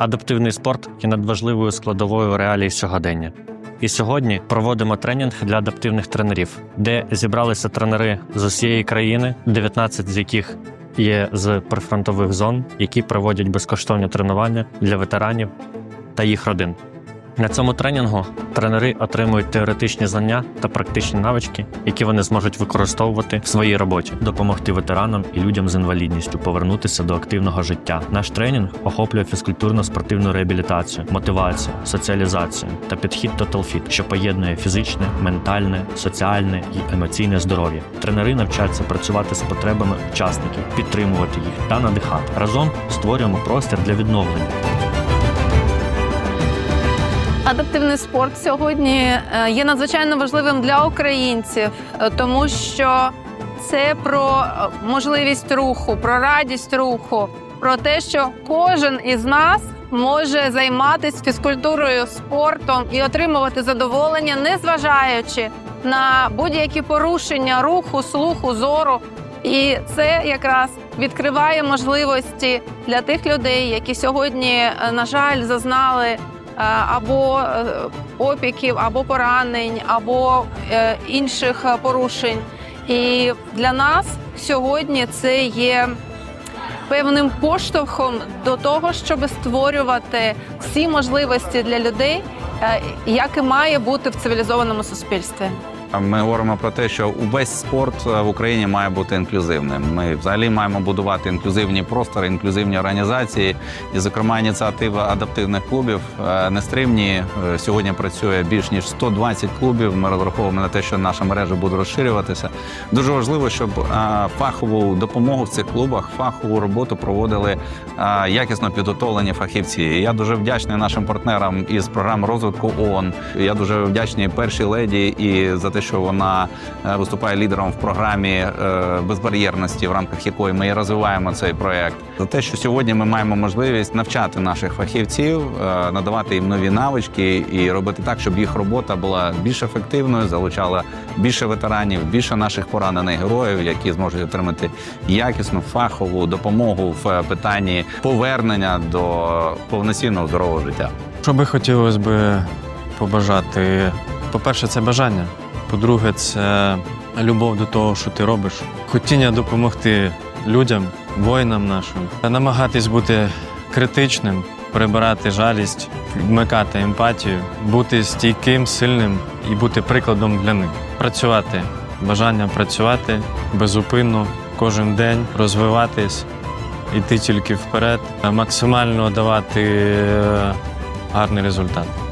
Адаптивний спорт є надважливою складовою реалій сьогодення. І сьогодні проводимо тренінг для адаптивних тренерів, де зібралися тренери з усієї країни, 19 з яких є з прифронтових зон, які проводять безкоштовні тренування для ветеранів та їх родин. На цьому тренінгу тренери отримують теоретичні знання та практичні навички, які вони зможуть використовувати в своїй роботі, допомогти ветеранам і людям з інвалідністю повернутися до активного життя. Наш тренінг охоплює фізкультурно-спортивну реабілітацію, мотивацію, соціалізацію та підхід Total Fit, що поєднує фізичне, ментальне, соціальне і емоційне здоров'я. Тренери навчаються працювати з потребами учасників, підтримувати їх та надихати. Разом створюємо простір для відновлення. Адаптивний спорт сьогодні е, є надзвичайно важливим для українців, е, тому що це про е, можливість руху, про радість руху, про те, що кожен із нас може займатися фізкультурою, спортом і отримувати задоволення, незважаючи на будь-які порушення руху, слуху, зору. І це якраз відкриває можливості для тих людей, які сьогодні, на жаль, зазнали або е, опіків, або поранень, або е, інших е, порушень. І для нас сьогодні це є певним поштовхом до того, щоб створювати всі можливості для людей, е, як і має бути в цивілізованому суспільстві. Ми говоримо про те, що увесь спорт е, в Україні має бути інклюзивним. Ми взагалі маємо будувати інклюзивні простори, інклюзивні організації. І, зокрема, ініціатива адаптивних клубів е, нестримні. Е, Сьогодні працює більш ніж 120 клубів. Ми розраховуємо на те, що наша мережа буде розширюватися. Дуже важливо, щоб фахову допомогу в цих клубах, фахову роботу проводили якісно підготовлені фахівці. Я дуже вдячний нашим партнерам із програм розвитку ООН. Я дуже вдячний першій леді і за те, що вона е, виступає лідером в програмі е, безбар'єрності, в рамках якої ми і розвиваємо цей проект. За те, що сьогодні ми маємо можливість навчати наших фахівців, е, надавати їм нові навички і робити так, щоб їх робота була більш ефективною, залучала більше ветеранів, більше наших поранених героїв, які зможуть отримати якісну фахову допомогу в питанні повернення до повноцінного здорового життя. Що би хотілося би побажати? По-перше, це бажання. По-друге, це любов до того, що ти робиш. Хотіння допомогти людям, воїнам нашим, намагатись бути критичним, прибирати жалість, вмикати емпатію, бути стійким, сильним і бути прикладом для них. Працювати, бажання працювати безупинно, кожен день розвиватись, іти тільки вперед, максимально давати е, гарний результат.